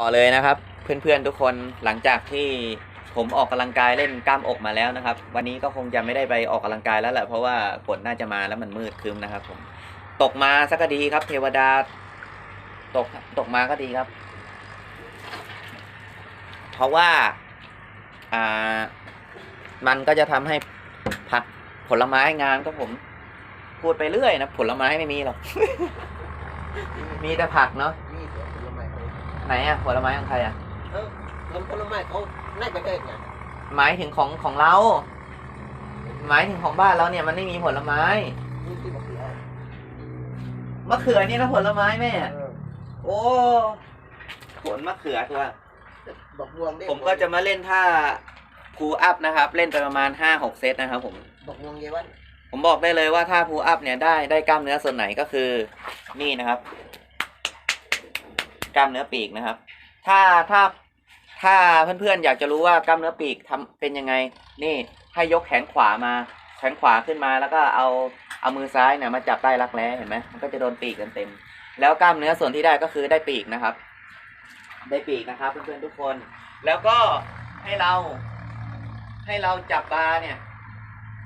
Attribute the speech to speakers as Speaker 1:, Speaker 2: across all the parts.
Speaker 1: ต่อเลยนะครับ เพื่อนๆทุกคนหลังจากที่ผมออกกำลังกายเล่นกล้ามอกมาแล้วนะครับ วันนี้ก็คงจะไม่ได้ไปออกกำลังกายแล้วแหละเพราะว่าฝนน่าจะมาแล้วมันมืดครึมนะครับ ผมตกมาสักก็ดีครับ เทวดา ตกตกมาก็ดีครับ เพราะว่าอ่า มันก็จะทำให้ผักผลไม้งามครับผม พูดไปเรื่อยนะผลไม้ไม่มีหรอกมีแต่ผักเนาะ
Speaker 2: น
Speaker 1: อะผลไม้ของใครอะ
Speaker 2: เออลำผลไม้เขาในประเทศไง
Speaker 1: หมายถึงของของเรา หมายถึงของบ้านเราเนี่ยมันไม่มีผลไม้
Speaker 2: นี่ที่บอกแล้ว
Speaker 1: มะเขือนี่นะผลไม้แม่
Speaker 2: เออ
Speaker 1: โอ้ผลมะเขือตัว
Speaker 2: บอกบวงได้
Speaker 1: ผมก็จะมาเล่นท่าพูอัพนะครับ เล่นไปประมาณห้าหกเซตนะครับ ผม
Speaker 2: บอกบวงเยาวัน
Speaker 1: ผมบอกได้เลยว่าถ้าพูอัพเนี่ยได้ได้กล้ามเนื้อส่วนไหนก็คือ นี่นะครับ กล้ามเนื้อปีกนะครับ ถ้าถ้าถ้าเพื่อนๆอยากจะรู้ว่ากล้ามเนื้อปีกทำเป็นยังไง นี่ให้ยกแขนขวามาแขนขวาขึ้นมาแล้วก็เอาเอามือซ้ายเนี่ยมาจับใต้รักแร้เห็นไหมมันก็จะโดนปีกเต็มๆแล้วกล้ามเนื้อส่วนที่ได้ก็คือได้ปีกนะครับ ได้ปีกนะครับ เพื่อนๆทุกคน แล้วก็ให้เราให้เราจับบาร์เนี่ย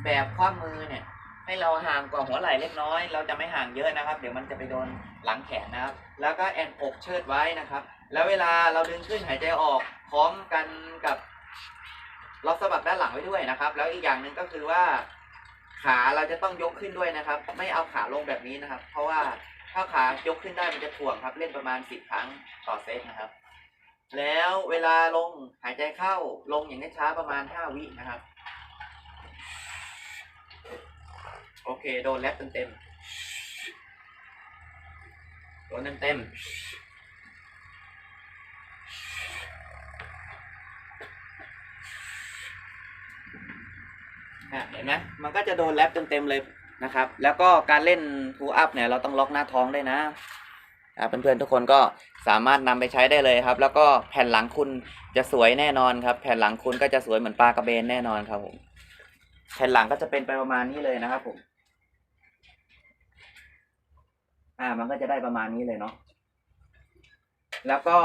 Speaker 1: แบบคว่ำมือเนี่ย ให้เราห่างกว่าหัวไหล่เล็กน้อย เราจะไม่ห่างเยอะนะครับ เดี๋ยวมันจะไปโดนหลังแขนนะครับ แล้วก็แอนอกเชิดไว้นะครับ แล้วเวลาเราดึงขึ้นหายใจออกพร้อมกันกับเราสะบักด้านหลังไว้ด้วยนะครับ แล้วอีกอย่างหนึ่งก็คือว่า ขาเราจะต้องยกขึ้นด้วยนะครับ ไม่เอาขาลงแบบนี้นะครับ เพราะว่าถ้าขายกขึ้นได้มันจะถ่วงครับ เล่นประมาณสิบครั้งต่อเซตนะครับ แล้วเวลาลงหายใจเข้าลงอย่างช้าประมาณห้าวินะครับ โอ เคโดนแลบเต็มเต็มโดนเต็มเต็มเห็นไหมมันก็จะโดนแลบเต็มเต็มๆเลยนะครับ แล้วก็การเล่นพูอัพเนี่ยเราต้องล็อกหน้าท้องได้นะอะเพื่อนๆทุกคนก็สามารถนำไปใช้ได้เลยครับ แล้วก็แผ่นหลังคุณจะสวยแน่นอนครับ แผ่นหลังคุณก็จะสวยเหมือนปลากระเบนแน่นอนครับผมแผ่นหลังก็จะเป็นไปประมาณนี้เลยนะครับผม อ่า มันก็จะได้ประมาณนี้เลยเนาะ แล้วก็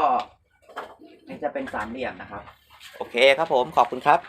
Speaker 1: นี่จะเป็นสามเหลี่ยมนะครับ โอเคครับผม ขอบคุณครับ